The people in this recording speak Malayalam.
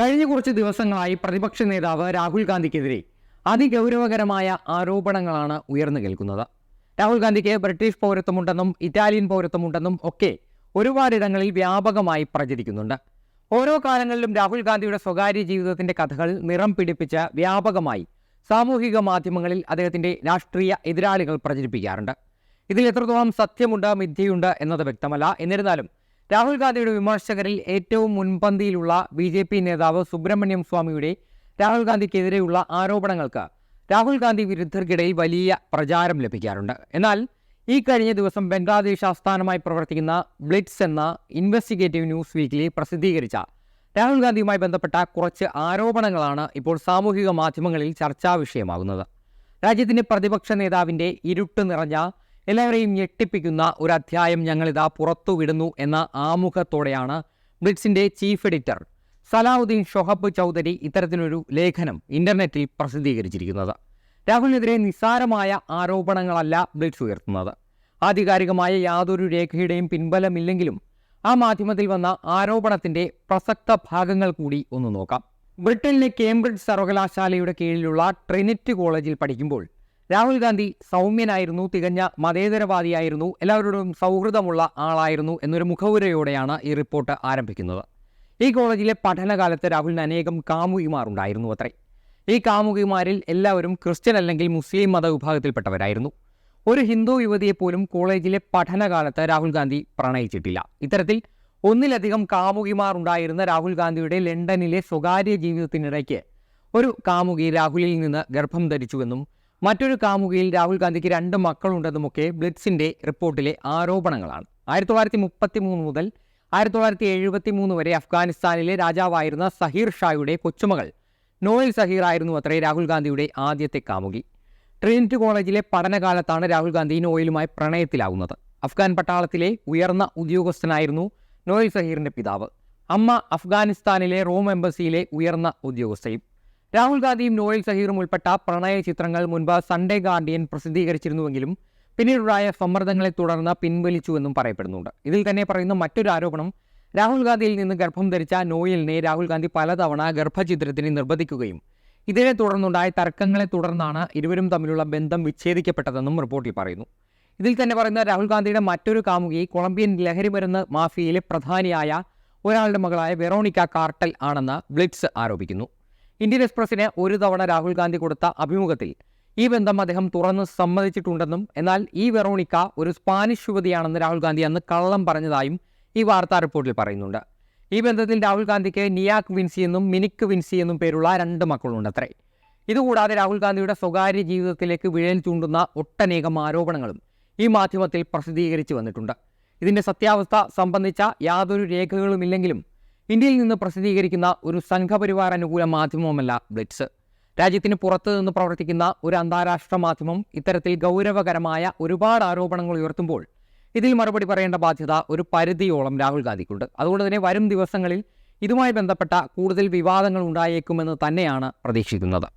കഴിഞ്ഞ കുറച്ച് ദിവസങ്ങളായി പ്രതിപക്ഷ നേതാവ് രാഹുൽ ഗാന്ധിക്കെതിരെ അതിഗൗരവകരമായ ആരോപണങ്ങളാണ് ഉയർന്നു കേൾക്കുന്നത്. രാഹുൽ ഗാന്ധിക്ക് ബ്രിട്ടീഷ് പൗരത്വമുണ്ടെന്നും ഇറ്റാലിയൻ പൗരത്വമുണ്ടെന്നും ഒക്കെ ഒരുപാടിടങ്ങളിൽ വ്യാപകമായി പ്രചരിക്കുന്നുണ്ട്. ഓരോ കാലങ്ങളിലും രാഹുൽ ഗാന്ധിയുടെ സ്വകാര്യ ജീവിതത്തിന്റെ കഥകൾ നിറം പിടിപ്പിച്ച് വ്യാപകമായി സാമൂഹിക മാധ്യമങ്ങളിൽ അദ്ദേഹത്തിന്റെ രാഷ്ട്രീയ എതിരാളികൾ പ്രചരിപ്പിക്കാറുണ്ട്. ഇതിൽ എത്രത്തോളം സത്യമുണ്ട് മിഥ്യയുണ്ട് എന്നത് വ്യക്തമല്ല. എന്നിരുന്നാലും രാഹുൽ ഗാന്ധിയുടെ വിമർശകരിൽ ഏറ്റവും മുൻപന്തിയിലുള്ള ബി ജെ പി നേതാവ് സുബ്രഹ്മണ്യം സ്വാമിയുടെ രാഹുൽ ഗാന്ധിക്കെതിരെയുള്ള ആരോപണങ്ങൾക്ക് രാഹുൽ ഗാന്ധി വിരുദ്ധർക്കിടയിൽ വലിയ പ്രചാരം ലഭിക്കാറുണ്ട്. എന്നാൽ ഈ കഴിഞ്ഞ ദിവസം ബംഗ്ലാദേശ് ആസ്ഥാനമായി പ്രവർത്തിക്കുന്ന ബ്ലിറ്റ്സ് എന്ന ഇൻവെസ്റ്റിഗേറ്റീവ് ന്യൂസ് വീക്കിലി പ്രസിദ്ധീകരിച്ച രാഹുൽ ഗാന്ധിയുമായി ബന്ധപ്പെട്ട കുറച്ച് ആരോപണങ്ങളാണ് ഇപ്പോൾ സാമൂഹിക മാധ്യമങ്ങളിൽ ചർച്ചാ വിഷയമാകുന്നത്. രാജ്യത്തിന്റെ പ്രതിപക്ഷ നേതാവിന്റെ ഇരുട്ട് നിറഞ്ഞ എല്ലാവരെയും ഞെട്ടിപ്പിക്കുന്ന ഒരു അധ്യായം ഞങ്ങളിതാ പുറത്തുവിടുന്നു എന്ന ആമുഖത്തോടെയാണ് ബ്ലിറ്റ്സിന്റെ ചീഫ് എഡിറ്റർ സലാഹുദ്ദീൻ ഷൊഹബ് ചൗധരി ഇത്തരത്തിലൊരു ലേഖനം ഇന്റർനെറ്റിൽ പ്രസിദ്ധീകരിച്ചിരിക്കുന്നത്. രാഹുലിനെതിരെ നിസ്സാരമായ ആരോപണങ്ങളല്ല ബ്ലിറ്റ്സ് ഉയർത്തുന്നത്. ആധികാരികമായ യാതൊരു രേഖയുടെയും പിൻബലമില്ലെങ്കിലും ആ മാധ്യമത്തിൽ വന്ന ആരോപണത്തിന്റെ പ്രസക്ത ഭാഗങ്ങൾ കൂടി ഒന്ന് നോക്കാം. ബ്രിട്ടനിലെ കേംബ്രിഡ്ജ് സർവകലാശാലയുടെ കീഴിലുള്ള ട്രിനിറ്റ് കോളേജിൽ പഠിക്കുമ്പോൾ രാഹുൽ ഗാന്ധി സൗമ്യനായിരുന്നു തികഞ്ഞ മതേതരവാദിയായിരുന്നു എല്ലാവരോടും സൗഹൃദമുള്ള ആളായിരുന്നു എന്നൊരു മുഖവുരയോടെയാണ് ഈ റിപ്പോർട്ട് ആരംഭിക്കുന്നത്. ഈ കോളേജിലെ പഠനകാലത്ത് രാഹുലിന് അനേകം കാമുകിമാർ ഉണ്ടായിരുന്നു അത്രേ. ഈ കാമുകിമാരിൽ എല്ലാവരും ക്രിസ്ത്യൻ അല്ലെങ്കിൽ മുസ്ലിം മതവിഭാഗത്തിൽപ്പെട്ടവരായിരുന്നു ഒരു ഹിന്ദു യുവതിയെ പോലും കോളേജിലെ പഠനകാലത്ത് രാഹുൽ ഗാന്ധി പ്രണയിച്ചിട്ടില്ല. ഇത്തരത്തിൽ ഒന്നിലധികം കാമുകിമാർ ഉണ്ടായിരുന്ന രാഹുൽ ഗാന്ധിയുടെ ലണ്ടനിലെ സ്വകാര്യ ജീവിതത്തിനിടയ്ക്ക് ഒരു കാമുകി രാഹുലിൽ നിന്ന് ഗർഭം ധരിച്ചുവെന്നും മറ്റൊരു കാമുകിയിൽ രാഹുൽ ഗാന്ധിക്ക് രണ്ട് മക്കളുണ്ടെന്നുമൊക്കെ ബ്ലിറ്റ്സിന്റെ റിപ്പോർട്ടിലെ ആരോപണങ്ങളാണ്. ആയിരത്തി തൊള്ളായിരത്തി മുപ്പത്തി മൂന്ന് മുതൽ ആയിരത്തി തൊള്ളായിരത്തി എഴുപത്തി മൂന്ന് വരെ അഫ്ഗാനിസ്ഥാനിലെ രാജാവായിരുന്ന സഹീർ ഷായുടെ കൊച്ചുമകൾ നോയൽ സഹീർ ആയിരുന്നു അത്രേ രാഹുൽ ഗാന്ധിയുടെ ആദ്യത്തെ കാമുകി. ട്രിനിറ്റി കോളേജിലെ പഠനകാലത്താണ് രാഹുൽ ഗാന്ധി നോയലുമായി പ്രണയത്തിലാകുന്നത് അഫ്ഗാൻ പട്ടാളത്തിലെ ഉയർന്ന ഉദ്യോഗസ്ഥനായിരുന്നു നോയൽ സഹീറിന്റെ പിതാവ്. അമ്മ അഫ്ഗാനിസ്ഥാനിലെ റോം എംബസിയിലെ ഉയർന്ന ഉദ്യോഗസ്ഥയും രാഹുൽ ഗാന്ധിയും നോയൽ സഹീറും ഉൾപ്പെട്ട പ്രണയ ചിത്രങ്ങൾ മുൻപ് സൺഡേ ഗാർഡിയൻ പ്രസിദ്ധീകരിച്ചിരുന്നുവെങ്കിലും പിന്നീടുണ്ടായ സമ്മർദ്ദങ്ങളെ തുടർന്ന് പിൻവലിച്ചുവെന്നും പറയപ്പെടുന്നുണ്ട്. ഇതിൽ തന്നെ പറയുന്ന മറ്റൊരു ആരോപണം രാഹുൽ ഗാന്ധിയിൽ നിന്ന് ഗർഭം ധരിച്ച നോയലിനെ രാഹുൽ ഗാന്ധി പലതവണ ഗർഭചിത്രത്തിന് നിർബന്ധിക്കുകയും ഇതിനെ തുടർന്നുണ്ടായ തർക്കങ്ങളെ തുടർന്നാണ് ഇരുവരും തമ്മിലുള്ള ബന്ധം വിച്ഛേദിക്കപ്പെട്ടതെന്നും റിപ്പോർട്ടിൽ പറയുന്നു. ഇതിൽ തന്നെ പറയുന്ന രാഹുൽ ഗാന്ധിയുടെ മറ്റൊരു കാമുകി കൊളംബിയൻ ലഹരിമരുന്ന് മാഫിയയിലെ പ്രധാനിയായ ഒരാളുടെ മകളായ വെറോണിക്ക കാർട്ടൽ ആണെന്ന് ബ്ലിറ്റ്സ് ആരോപിക്കുന്നു. ഇന്ത്യൻ എക്സ്പ്രസിന് ഒരു തവണ രാഹുൽ ഗാന്ധി കൊടുത്ത അഭിമുഖത്തിൽ ഈ ബന്ധം അദ്ദേഹം തുറന്ന് സമ്മതിച്ചിട്ടുണ്ടെന്നും എന്നാൽ ഈ വെറോണിക്ക ഒരു സ്പാനിഷ് യുവതിയാണെന്ന് രാഹുൽ ഗാന്ധി അന്ന് കള്ളം പറഞ്ഞതായും ഈ വാർത്താ റിപ്പോർട്ടിൽ പറയുന്നുണ്ട്. ഈ ബന്ധത്തിൽ രാഹുൽ ഗാന്ധിക്ക് നിയാക് വിൻസി എന്നും മിനിക്ക് വിൻസി എന്നും പേരുള്ള രണ്ട് മക്കളുണ്ട് അത്രേ ഇതുകൂടാതെ രാഹുൽ ഗാന്ധിയുടെ സ്വകാര്യ ജീവിതത്തിലേക്ക് വിഴൽ ചൂണ്ടുന്ന ഒട്ടനേകം ആരോപണങ്ങളും ഈ മാധ്യമത്തിൽ പ്രസിദ്ധീകരിച്ചു വന്നിട്ടുണ്ട്. ഇതിന്റെ സത്യാവസ്ഥ സംബന്ധിച്ച യാതൊരു രേഖകളുമില്ലെങ്കിലും ഇന്ത്യയിൽ നിന്ന് പ്രസിദ്ധീകരിക്കുന്ന ഒരു സംഘപരിവാർ അനുകൂല മാധ്യമവുമല്ല ബ്ലിറ്റ്സ്. രാജ്യത്തിന് പുറത്തു നിന്ന് പ്രവർത്തിക്കുന്ന ഒരു അന്താരാഷ്ട്ര മാധ്യമം ഇത്തരത്തിൽ ഗൗരവകരമായ ഒരുപാട് ആരോപണങ്ങൾ ഉയർത്തുമ്പോൾ ഇതിൽ മറുപടി പറയേണ്ട ബാധ്യത ഒരു പരിധിയോളം രാഹുൽ ഗാന്ധിക്കുണ്ട്. അതുകൊണ്ട് തന്നെ വരും ദിവസങ്ങളിൽ ഇതുമായി ബന്ധപ്പെട്ട കൂടുതൽ വിവാദങ്ങൾ ഉണ്ടായേക്കുമെന്ന് തന്നെയാണ് പ്രതീക്ഷിക്കുന്നത്.